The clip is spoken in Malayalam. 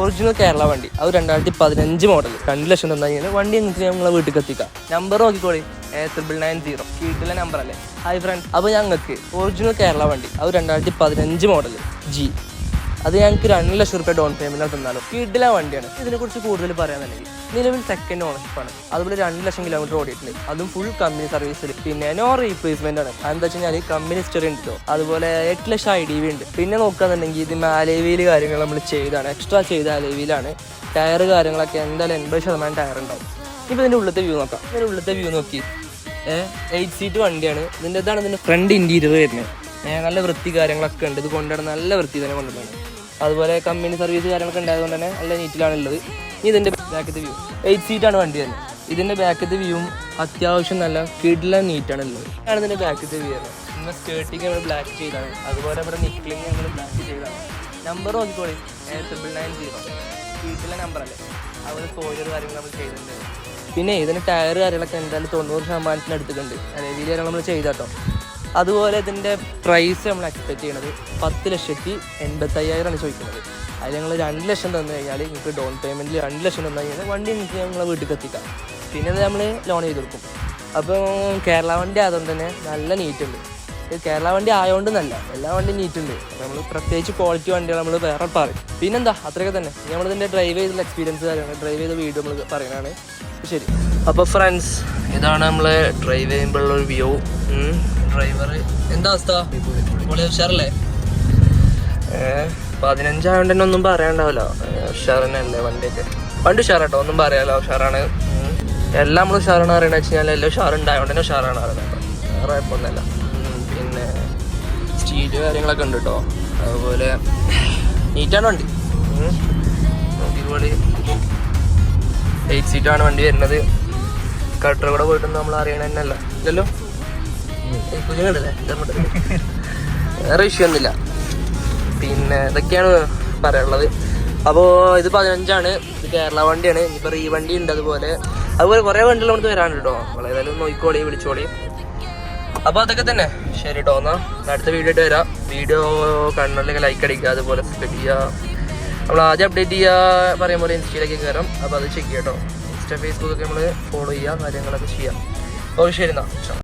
ഒറിജിനൽ കേരള വണ്ടി. അത് രണ്ടായിരത്തി പതിനഞ്ച് മോഡൽ രണ്ട് ലക്ഷം തന്നു കഴിഞ്ഞാൽ വണ്ടി നിങ്ങൾക്ക് ഞങ്ങളെ വീട്ടിൽ എത്തിക്കാം നമ്പർ നോക്കിക്കോളി ത്രിബിൾ നയൻ സീറോ വീട്ടിലെ നമ്പർ അല്ലേ? ഹായ് ഫ്രണ്ട് അപ്പോൾ ഞങ്ങൾക്ക് ഒറിജിനൽ കേരള വണ്ടി. അത് രണ്ടായിരത്തി പതിനഞ്ച് മോഡൽ ജി അത് ഞങ്ങൾക്ക് രണ്ട് ലക്ഷം റുപ്യ ഡൗൺ പേയ്മെന്റ് തന്നാലും കിഡിലെ വണ്ടിയാണ്. ഇതിനെക്കുറിച്ച് കൂടുതൽ പറയാന്നുണ്ടെങ്കിൽ നിലവിൽ സെക്കൻഡ് ആണ്. അതുപോലെ രണ്ട് ലക്ഷം കിലോമീറ്റർ ഓടിയിട്ടുണ്ട്. അതും ഫുൾ കമ്പനി സർവീസിൽ പിന്നെ നോ റീപ്ലേസ്മെന്റ് ആണ്. എന്താ വെച്ച് കഴിഞ്ഞാൽ കമ്പനി ഹിസ്റ്ററി ഉണ്ടോ അതുപോലെ എട്ട് ലക്ഷം ഐ ഡി വി ഉണ്ട്. പിന്നെ നോക്കുകയാണെന്നുണ്ടെങ്കിൽ ഇത് മാലേവിയിൽ കാര്യങ്ങൾ നമ്മൾ ചെയ്താണ്. എക്സ്ട്രാ ചെയ്ത അലേവിയിലാണ് ടയർ കാര്യങ്ങളൊക്കെ എന്തായാലും എൺപത് ശതമാനം ടയർ ഉണ്ടാവും. ഇപ്പോൾ ഇതിന്റെ ഉള്ളത്തെ വ്യൂ നോക്കാം. ഇതിന്റെ ഉള്ളത്തെ വ്യൂ നോക്കി. എയ്റ്റ് സീറ്റ് വണ്ടിയാണ്. ഇതിന്റെ ഇതാണ് ഇതിന്റെ ഫ്രണ്ട് ഇന്റീരിയർ വരുന്നത് നല്ല വൃത്തി കാര്യങ്ങളൊക്കെ ഉണ്ട്. ഇത് കൊണ്ടുവരുന്ന നല്ല വൃത്തി തന്നെ കൊണ്ടുവരുന്നത് അതുപോലെ കമ്പനി സർവീസ് കാര്യങ്ങളൊക്കെ ഉണ്ടായതുകൊണ്ട് തന്നെ നല്ല നീറ്റിലാണ് ഉള്ളത്. ഇതിന്റെ ബാക്കത്തെ വ്യൂ എയ്റ്റ് സീറ്റാണ് വണ്ടി തന്നെ. ഇതിന്റെ ബാക്കത്തെ വ്യൂവും അത്യാവശ്യം നല്ല കിഡില നീറ്റാണ് ഉള്ളത്. ആണ് ഇതിന്റെ ബാക്കത്തെ വ്യൂ തന്നെ ഇന്ന് സ്കേർട്ടിങ് നമ്മൾ ബ്ലാക്ക് ചെയ്താണ് അതുപോലെ ഇവിടെ നിക്ലിങ് നമ്മൾ ബ്ലാക്ക് ചെയ്താണ് നമ്പർ നോക്കിക്കോളി. ട്രിപ്പിൾ നയൻ സീറോ വീട്ടിലെ നമ്പർ അല്ലേ? അതുപോലെ സ്പോയിലർ കാര്യങ്ങൾ നമ്മൾ ചെയ്തിട്ടുണ്ട്. പിന്നെ ഇതിന് ടയർ കാര്യങ്ങളൊക്കെ എന്തായാലും തൊണ്ണൂറ് ശതമാനത്തിന് എടുത്തിട്ടുണ്ട് രീതിയിൽ നമ്മൾ ചെയ്താട്ടോ അതുപോലെ ഇതിന്റെ പ്രൈസ് നമ്മൾ എക്സ്പെക്ട് ചെയ്യണത് പത്ത് ലക്ഷത്തി എൺപത്തയ്യായിരമാണ് ചോദിക്കുന്നത്. അതിൽ ഞങ്ങൾ രണ്ട് ലക്ഷം തന്നു കഴിഞ്ഞാൽ നിങ്ങൾക്ക് ഡൗൺ പേയ്മെന്റിൽ രണ്ട് ലക്ഷം തന്നു കഴിഞ്ഞാൽ വണ്ടി നിങ്ങൾക്ക് ഞങ്ങളെ വീട്ടിൽ എത്തിക്കാം. പിന്നെ നമ്മൾ ലോൺ ചെയ്ത് കൊടുക്കും. അപ്പോൾ കേരള വണ്ടി ആയതുകൊണ്ട് തന്നെ നല്ല നീറ്റുണ്ട് ഇത് കേരള വണ്ടി ആയതുകൊണ്ട് നല്ല എല്ലാ വണ്ടിയും നീറ്റുണ്ട് നമ്മൾ പ്രത്യേകിച്ച് ക്വാളിറ്റി വണ്ടികൾ നമ്മൾ വേറെ പറയും. പിന്നെന്താ അത്രയൊക്കെ തന്നെ. നമ്മളിതിന്റെ ഡ്രൈവ് ചെയ്തുള്ള എക്സ്പീരിയൻസ് കാര്യങ്ങൾ ഡ്രൈവ് ചെയ്ത വീഡിയോ നമ്മൾ പറയുന്നതാണ് ശരി. അപ്പോൾ ഫ്രണ്ട്സ് ഇതാണ് നമ്മൾ ഡ്രൈവ് ചെയ്യുമ്പോഴുള്ള ഒരു വ്യൂ ഡ്രൈവർ എന്താ അവസ്ഥ? പൊളി ഉഷാറല്ലേ? പതിനഞ്ചായോണ്ട് തന്നെ ഒന്നും പറയാണ്ടാവല്ലോ. ഉഷാർ തന്നെയല്ലേ വണ്ടിയൊക്കെ. വണ്ടി ഉഷാറാട്ടോ ഒന്നും പറയാലോ ഉഷാറാണ്. എല്ലാം നമ്മൾ ഉഷാറാണ് അറിയണ വെച്ച് കഴിഞ്ഞാൽ എല്ലാം ഉഷാർ ഉണ്ടായതുകൊണ്ട് തന്നെ ഉഷാറാണ് അറിയണത് വേറെ ഒന്നല്ല പിന്നെ സ്റ്റീൽ കാര്യങ്ങളൊക്കെ ഉണ്ട് കേട്ടോ. അതുപോലെ നീറ്റാണ് വണ്ടി. നോക്കിക്കോളി എയ്റ്റ് സീറ്റാണ് വണ്ടി വരുന്നത്. കട്ടർ കൂടെ പോയിട്ടൊന്നും നമ്മൾ അറിയണ തന്നെയല്ല ഇല്ലല്ലോ? വേറെ ഇഷ്യൂ ഒന്നുമില്ല പിന്നെ ഇതൊക്കെയാണ് പറയാനുള്ളത്. അപ്പോൾ ഇത് പതിനഞ്ചാണ്. ഇത് കേരള വണ്ടിയാണ്. ഇനിയിപ്പോൾ റീ വണ്ടി ഉണ്ട് അതുപോലെ. അതുപോലെ കുറേ വണ്ടികൾ നമുക്ക് വരാനുണ്ട് കേട്ടോ നമ്മൾ ഏതായാലും നോക്കിക്കോളി വിളിച്ചോളി. അപ്പോൾ അതൊക്കെ തന്നെ. ശരി കേട്ടോ എന്നാൽ അടുത്ത വീഡിയോ ആയിട്ട് വരാം. വീഡിയോ കണ്ണിലേക്ക് ലൈക്ക് അടിക്കുക അതുപോലെ സബ്സ്ക്രൈബ് ചെയ്യുക. നമ്മൾ ആദ്യം അപ്ഡേറ്റ് ചെയ്യുക പറയും പോലെ ഇൻസ്റ്റയിലേക്ക് കയറാം അപ്പോൾ അത് ചെക്ക് ചെയ്യാം കേട്ടോ ഇൻസ്റ്റ ഫേസ്ബുക്ക് ഒക്കെ നമ്മൾ ഫോളോ ചെയ്യുക കാര്യങ്ങളൊക്കെ ചെയ്യാം. ഓ ശരി എന്നാൽ